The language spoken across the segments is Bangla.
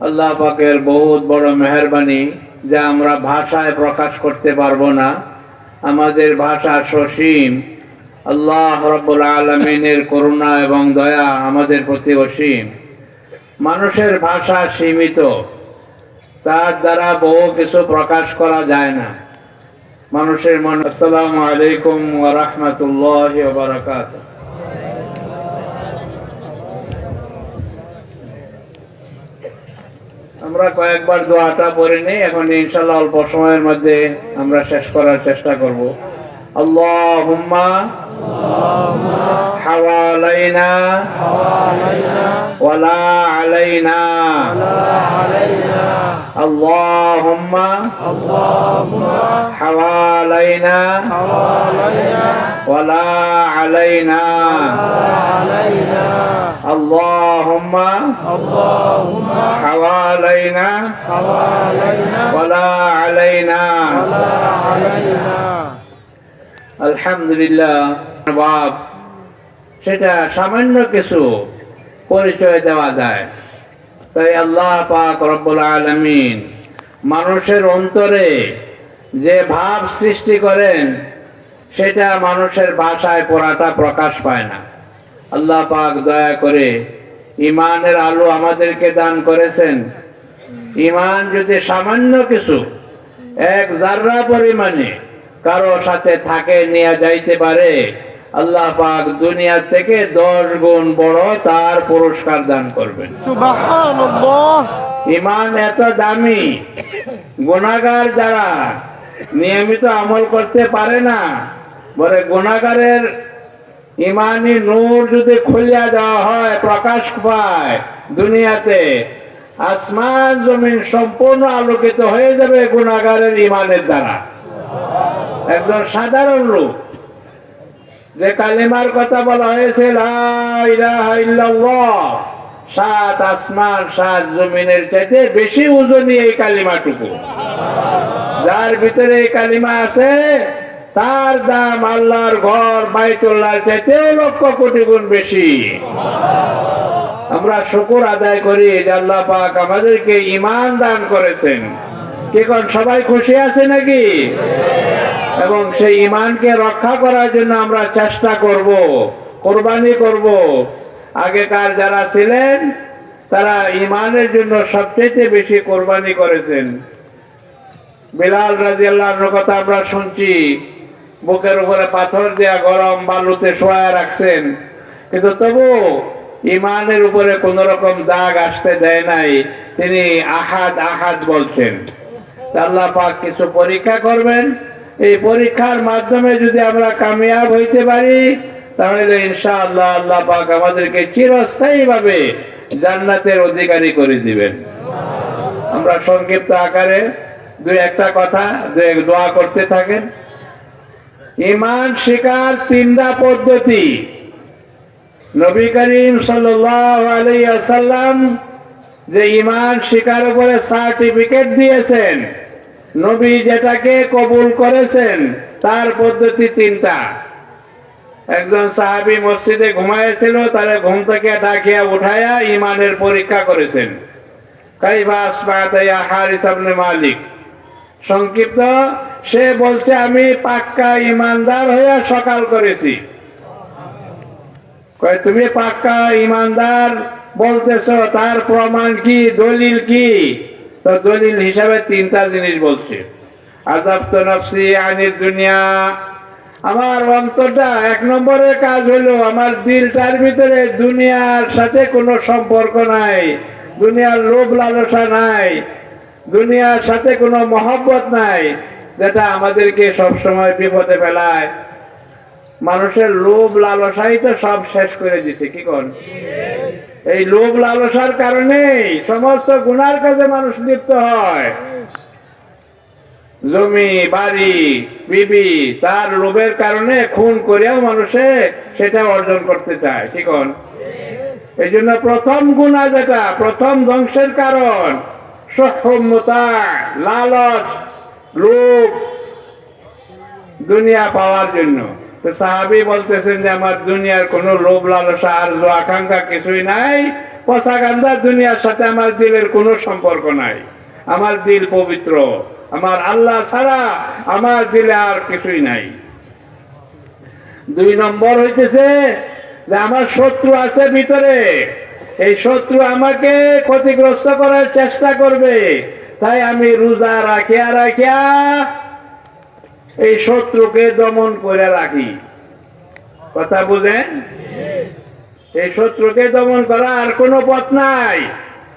আল্লাহ পাকের বহুত বড় মেহরবানি যা আমরা ভাষায় প্রকাশ করতে পারব না। আমাদের ভাষা সসীম। আল্লাহ রব্বুল আলমিনের করুণা এবং দয়া আমাদের প্রতি অসীম। মানুষের ভাষা সীমিত। তার দ্বারা বহু কিছু প্রকাশ করা যায় না। মানুষের মন আসসালামু আলাইকুম ওয়া রাহমাতুল্লাহি ওয়া বারাকাতুহু। আমরা কয়েকবার দোয়াটা পড়ে নিই, এখন ইনশাল্লাহ অল্প সময়ের মধ্যে আমরা শেষ করার চেষ্টা করব। আল্লাহুম্মা حوالينا. ولا علينا. اللهم حوالينا. ولا علينا. اللهم حوالينا. ولا علينا. الحمد لله. বাপ সেটা সামান্য কিছু পরিচয় দেওয়া যায়। তাই আল্লাহ পাক রব্বুল আলমিন মানুষের অন্তরে যে ভাব সৃষ্টি করেন, সেটা মানুষের ভাষায় পড়াটা প্রকাশ পায় না। আল্লাহ পাক দয়া করে ইমানের আলো আমাদেরকে দান করেছেন। ইমান যদি সামান্য কিছু, এক জাররা পরিমাণে কারও সাথে থাকে, নিয়ে যাইতে পারে আল্লাহ পাক দুনিয়া থেকে দশ গুণ বড় তার পুরস্কার দান করবেন। ইমান এত দামি গুণাগার যারা নিয়মিত আমল করতে পারে না বলে গুণাগারের ইমানি নূর যদি খুলিয়া দেওয়া হয় প্রকাশ পায় দুনিয়াতে আসমান জমিন সম্পূর্ণ আলোকিত হয়ে যাবে গুণাগারের ইমানের দ্বারা। একজন সাধারণ লোক যে কালিমার কথা বলা হয়েছে সাত আসমান, সাত জমিনের চাইতে বেশি ওজনই এই কালিমাটুকু। যার ভিতরে এই কালিমা আছে, তার দাম আল্লাহর ঘর বাইতুল্লাহর চাইতে লক্ষ কোটি গুণ বেশি। আমরা শুকুর আদায় করি যে আল্লাহ পাক আমাদেরকে ইমান দান করেছেন। কি সবাই খুশি আছে নাকি? এবং সেই ইমানকে রক্ষা করার জন্য আমরা চেষ্টা করব, কোরবানি করব। আগেকার যারা ছিলেন, তারা ইমানের জন্য সবচেয়ে বেশি কোরবানি করেছেন। বিলাল রাজি আল্লাহর কথা আমরা শুনছি, বুকের উপরে পাথর দেয়া গরম বালুতে শোয়া রাখছেন। কিন্তু তবু ইমানের উপরে কোন রকম দাগ আসতে দেয় নাই, তিনি আহাদ আহাদ বলছেন। আল্লাহ পাক কিছু পরীক্ষা করবেন এই পরীক্ষার মাধ্যমে যদি আমরা কামিয়াব হইতে পারি, তাহলে ইনশাআল্লাহ আল্লাহ পাক আমাদেরকে চিরস্থায়ী ভাবে জান্নাতের অধিকারী করে দিবেন। আমরা সংক্ষিপ্ত আকারে দুই একটা কথা দোয়া করতে থাকেন। ইমান শিকার তিনটা পদ্ধতি। নবী করিম সাল্লাম যে ইমান শিকার উপরে সার্টিফিকেট দিয়েছেন নবী যেটাকে কবুল করেছেন, তার পদ্ধতি তিনটা। একজন সাহাবি মসজিদে ঘুমাইছিল তারে ঘুম থেকে ডাকিয়া উঠায়া ইমানের পরীক্ষা করেছেন। মালিক। সংক্ষিপ্ত, সে বলছে, আমি পাক্কা ইমানদার হইয়া সকাল করেছি। তুমি পাক্কা ইমানদার বলতেছ, তার প্রমাণ কি, দলিল কি? দলিল হিসাবে তিনটা জিনিস বলছে। আনির দুনিয়া। আমার অন্তরটা এক নম্বরের কাজ হলো আমার দিলটার ভিতরে দুনিয়ার সাথে কোনো সম্পর্ক নাই, দুনিয়ার লোভ লালসা নাই, দুনিয়ার সাথে কোনো মহব্বত নাই, যেটা আমাদেরকে সবসময় বিপদে ফেলায়। মানুষের লোভ লালসাই তো সব শেষ করে দিছে, কি কোন? এই লোভ লালসার কারণেই সমস্ত গুনার কাজে মানুষ লিপ্ত হয়। জমি, বাড়ি, বিবি, তার লোভের কারণে খুন করিয়াও মানুষে সেটা অর্জন করতে চায় ঠিক এই জন্য প্রথম গুণা যেটা, প্রথম ধ্বংসের কারণ সক্ষমতা লালচ লোভ দুনিয়া পাওয়ার জন্য। তো সাহাবি বলতেছেন যে, আমার দুনিয়ার কোনো লোভ লালসা আর আকাঙ্ক্ষা কিছুই নাই। পচা গান্ধা দুনিয়ার সাথে আমার দিলের কোনো সম্পর্ক নাই। আমার দিল পবিত্র। আমার আল্লাহ ছাড়া আমার দিলে আর কিছুই নাই। দুই নম্বর হইতেছে যে, আমার শত্রু আছে ভিতরে। এই শত্রু আমাকে ক্ষতিগ্রস্ত করার চেষ্টা করবে। তাই আমি রোজা রাখিয়া রাখিয়া এই শত্রুকে দমন করে রাখি কথা বুঝেন? এই শত্রুকে দমন করা আর কোনো পথ নাই।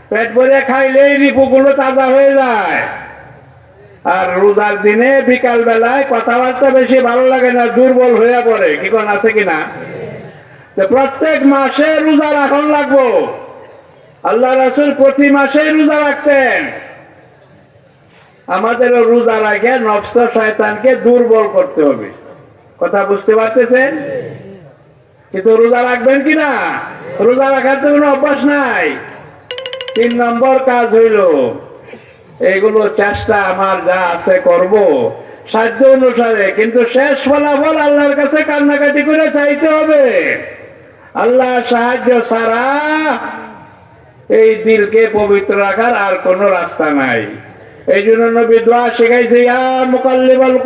পেট ভরে খাইলেই রিপুগুলো তাজা হয়ে যায়। আর রোজার দিনে বিকাল বেলায় কথাবার্তা বেশি ভালো লাগে না, দুর্বল হয়ে পড়ে। কি কোন আছে কিনা প্রত্যেক মাসে রোজা রাখন লাগবো। আল্লাহ রাসুল প্রতি মাসে রোজা রাখতেন। আমাদের রোজা রাখে, নষ্ট শয়তানকে দুর্বল করতে হবে। কথা বুঝতে পারতেছেন? কিন্তু রোজা রাখবেন কিনা রোজা রাখার তো কোনো অভ্যাস নাই। তিন নম্বর কাজ হইল, এগুলো চেষ্টা আমার যা আছে করব, সাধ্য অনুসারে। কিন্তু শেষ ফলাফল আল্লাহর কাছে কান্নাকাটি করে চাইতে হবে। আল্লাহ সাহায্য ছাড়া এই দিলকে পবিত্র রাখার আর কোনো রাস্তা নাই। এই জন্য নবী দোয়া শিখাইছে, ইয়া মুকাল্লিবাল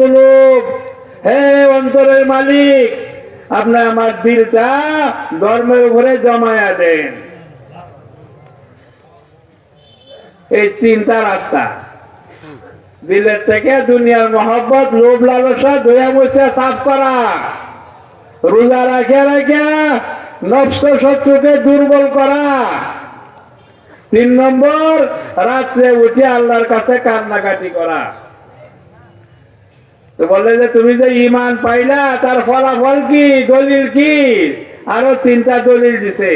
হে অন্তরের মালিক, আপনি আমার দিলটা ধর্মের উপরে জমায়া দেন। এই তিনটা রাস্তা। দিলের থেকে দুনিয়ার মহব্বত, লোভ, লালসা, দয়া বসে সাফ করা। রোজা রাখিয়া রাখিয়া নষ্ট শত্রুকে দুর্বল করা। তিন নম্বর রাত্রে উঠে আল্লাহর কাছে কান্নাকাটি করা। তো বললে যে তুমি যে ইমান পাইলা তার ফলাফল কি? দলিল কি? আরও তিনটা দলিল দিছে।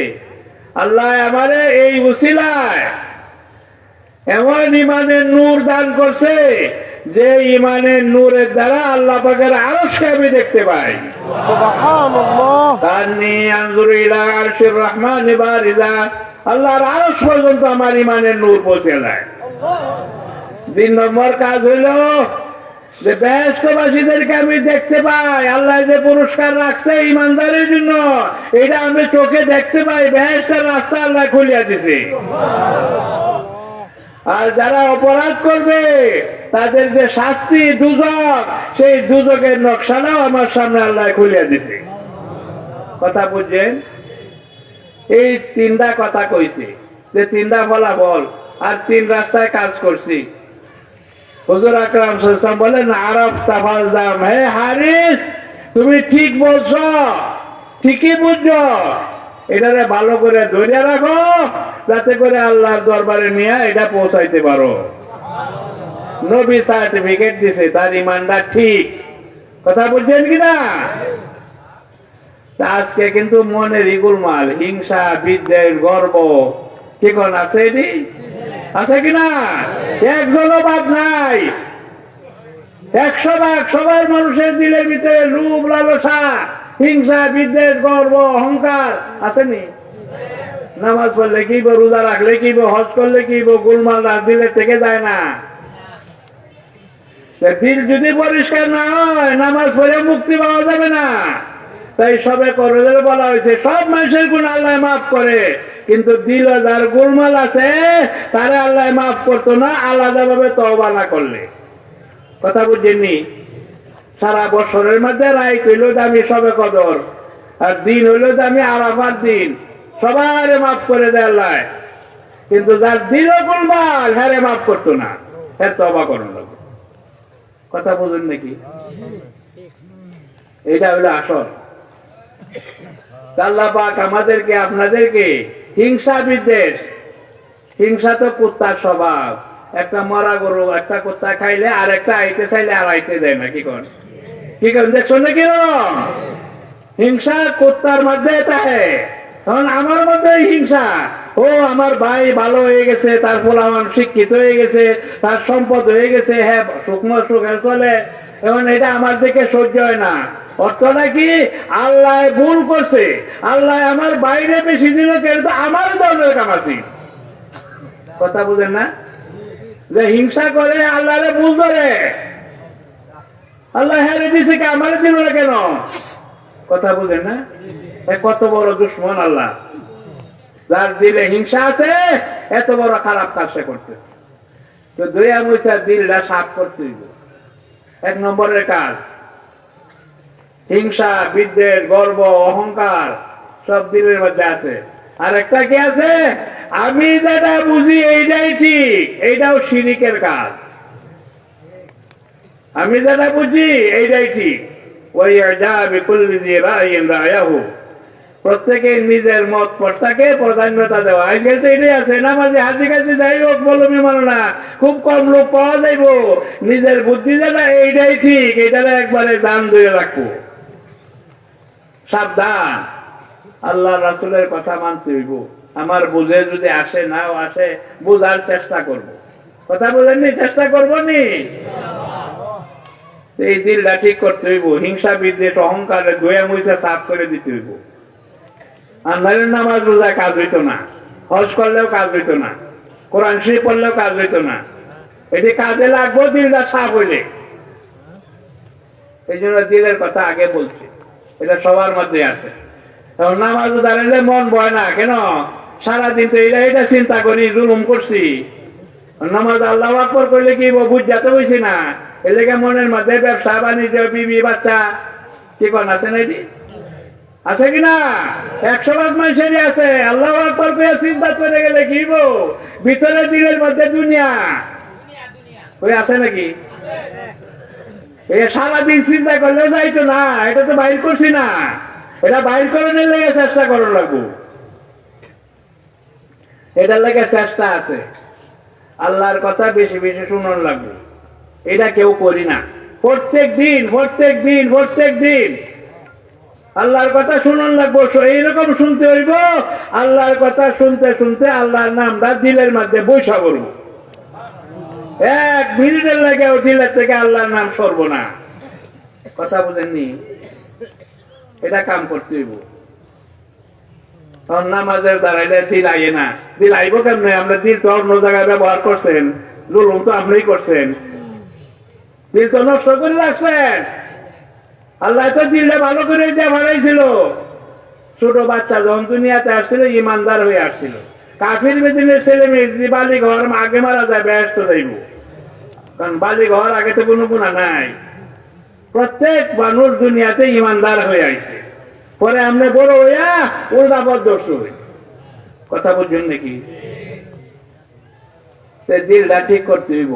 আল্লাহ আমারে এই উশিলায় এমন ইমানের নূর দান করছে যে ইমানের নূরের দ্বারা আল্লাহ পাকের আরশকে আমি দেখতে পাই। সুবহানাল্লাহ। তান্নি আনজুরু ইলা আরশির রহমান আল্লাহর আরশ পর্যন্ত আমার ইমানের নূর পৌঁছে যায় তিন নম্বর কাজ হইল যে ব্যস্তবাসীদেরকে আমি দেখতে পাই, আল্লাহ যে পুরস্কার রাখছে ইমানদারের জন্য, এটা আমি চোখে দেখতে পাই, ব্যস্তের রাস্তা আল্লাহ খুলিয়া দিছে। আর যারা অপরাধ করবে, তাদের যে শাস্তি দুজক সেই দুজকের নকশাটাও আমার সামনে আল্লাহ খুলিয়া দিছে। কথা বুঝছেন? এই তিনটা কথা কইছি। যে তিনটা ফলাফল আর তিন রাস্তায় কাজ করছি। হুজুর আকরাম সাল্লাম বলেন আরব তাফাল হে হারিস, তুমি ঠিক বলছো, ঠিকই বুঝছ। এটারে ভালো করে ধরে রাখো, যাতে করে আল্লাহর দরবারে নিয়ে এটা পৌঁছাইতে পারো। নবী সার্টিফিকেট দিছে, তার ইমানটা ঠিক। কথা বুঝছেন কিনা? আজকে কিন্তু মনের ইগুলমাল হিংসা, বিদ্বেষ, গর্ব। কি কোন আছে এটি? আছে কিনা একজনও বাদ নাই। একশো ভাগ সবার মানুষের দিলের ভিতরে রূপ, লালসা, হিংসা, বিদ্বেষ, গর্ব, অহংকার আসেনি? নামাজ পড়লে কি রোজা রাখলে কি হজ করলে কি গুলমাল রাখ দিলে থেকে যায় না? দিল যদি পরিষ্কার না হয়, নামাজ পড়ে মুক্তি পাওয়া যাবে না। তাই সবে করলে বলা হয়েছে সব মানুষের গুণ আল্লাহ মাফ করে। কিন্তু দিল যার গোলমাল আছে তারে আল্লাহ মাফ করতো না আলাদা ভাবে তওবা না করলে। কথা বুঝেননি? সারা বছরের মধ্যে রায় হইল দামি সবে কদর আর দিন হইল দামি আরাফার দিন। সবার মাফ করে দেয় আল্লাহ। কিন্তু যার দিল গোলমাল হ্যারে মাফ করতো না হ্যাঁ তবা লাগবে কথা বুঝুন নাকি এটা হলো আসল। আল্লাহ আমাদেরকে, আপনাদেরকে হিংসা বিদ্বেষ। হিংসা তো কুত্তার স্বভাব। একটা মরা গরু একটা কুত্তা খাইলে আর একটা আইতে চাইলে আর আইতে দেয় না, কি কর কি করেন দেখছ না কি হিংসা কুত্তার মধ্যে থাকে তখন আমার মধ্যে হিংসা। ও, আমার ভাই ভালো হয়ে গেছে, তার আমার শিক্ষিত হয়ে গেছে, তার সম্পদ হয়ে গেছে হ্যাঁ শুকনো সুখে চলে। এখন এটা আমার দিকে সহ্য হয় না। অর্থটা কি আল্লাহ ভুল করছে। আল্লাহ আমার বাইরে বেশি দিল, কিন্তু আমার দলের কামাছি। কথা বুঝেন না? যে হিংসা করে আল্লাহরে ভুল ধরে। আল্লাহ হ্যাঁ দিছে কি? আমার দিল না কেন? কথা বুঝেন না? কত বড় দুশ্মন আল্লাহ। যার দিলে হিংসা আছে, এত বড় খারাপ কাজ সে করতেছে। তো দুইয়া মুইসার দিলটা সাফ করতে এক নম্বরের কাজ। হিংসা, বিদ্বেষ, গর্ব, অহংকার সব দিলের মধ্যে আছে। আর একটা কি আছে? আমি যেটা বুঝি এইটাই ঠিক, এইটাও শিরিকের কাজ। আমি যেটা বুঝি এইটাই ঠিক। ওই যা বিকুল্লি দিয়ে রায়াহু। প্রত্যেকে নিজের মত পটটাকে প্রাধান্যতা দেওয়া। আজকাল তো এটাই আছে, নামাজে হাজি কাছে যাই হোক বলো মানো না খুব কম লোক পাওয়া যাইব। নিজের বুদ্ধি যেটা, এইটাই ঠিক এইটা একবারে দান দিয়ে রাখব। সাবধান। আল্লাহ রাসুলের কথা মানতে হইব। আমার বুঝে যদি আসে, নাও আসে, বোঝার চেষ্টা করব। কথা বোঝেননি চেষ্টা করব নি এই দিলটা ঠিক করতে হইব। হিংসা বিদ্বেষ অহংকারে গোয়া মুইসা সাফ করে দিতে হইব। আন্ধারের নামাজ রোজা কাজ হইতো না। হজ করলেও কাজ হইতো না। কোরআন শরীফ পড়লেও কাজ হইতো না। এটি কাজে লাগবো, দিলটা সাফ হইলে। এই জন্য দিলের কথা আগে বলছি। এটা সবার মধ্যে আছে। তখন নামাজ দাঁড়ালে মন বয় না, কেন? সারাদিন তো এটা এটা চিন্তা করি, জুলুম করছি। নামাজ আল্লাহ আকবর করলে কি বুঝ যাতে বইছি না। এর লেগে মনের মধ্যে ব্যবসা, বাণিজ্য, বিবি, বাচ্চা। কি কন আছে না এটি? আছে কি না একশো ভাগ মানুষেরই আছে। আল্লাহ আকবর করে চিন্তা করে গেলে কি গো ভিতরে দিলের মধ্যে দুনিয়া। ওই আছে নাকি? সারাদিন চিন্তা যাইতো না, এটা তো বাইর করছি না। এটা বাইর করে নিলে চেষ্টা করো লাগবো। এটার লেগে চেষ্টা আছে। আল্লাহর কথা বেশি বেশি শুনুন লাগবে। এটা কেউ করি না। প্রত্যেক দিন প্রত্যেক দিন প্রত্যেক দিন। আল্লাহর কথা শুনুন লাগবো এইরকম শুনতে হইব। আল্লাহর কথা শুনতে শুনতে আল্লাহর নামটা দিলের মধ্যে বৈশা করব এক মিনিটের লাগে দিলের থেকে আল্লাহর নাম সরব না। কথা বুঝেননি? এটা কাম করতে হইব। না। দিল আমরা দিল তো অন্য জায়গায় ব্যবহার করছেন তো করছেন। দিল তো নষ্ট করে রাখছেন। আল্লাহ তো দিলটা ভালো করে দিয়ে বানাইছিল। ছোট বাচ্চা যখন দুনিয়াতে আসছিল, ইমানদার হয়ে আসছিল। কাফির বেদিনের ছেলে মেয়ে বালি ঘর আগে মারা যায়, ব্যস্ত যাইব কারণ বালি ঘর আগে তো কোনো গুণা নাই। প্রত্যেক মানুষ দুনিয়াতে ইমানদার হয়ে আইছে। পরে আমরা বড় হইয়া উল্টা পদ্মস্ত হই। কথা বুঝছেন নাকি? দিলটা ঠিক করতে হইব।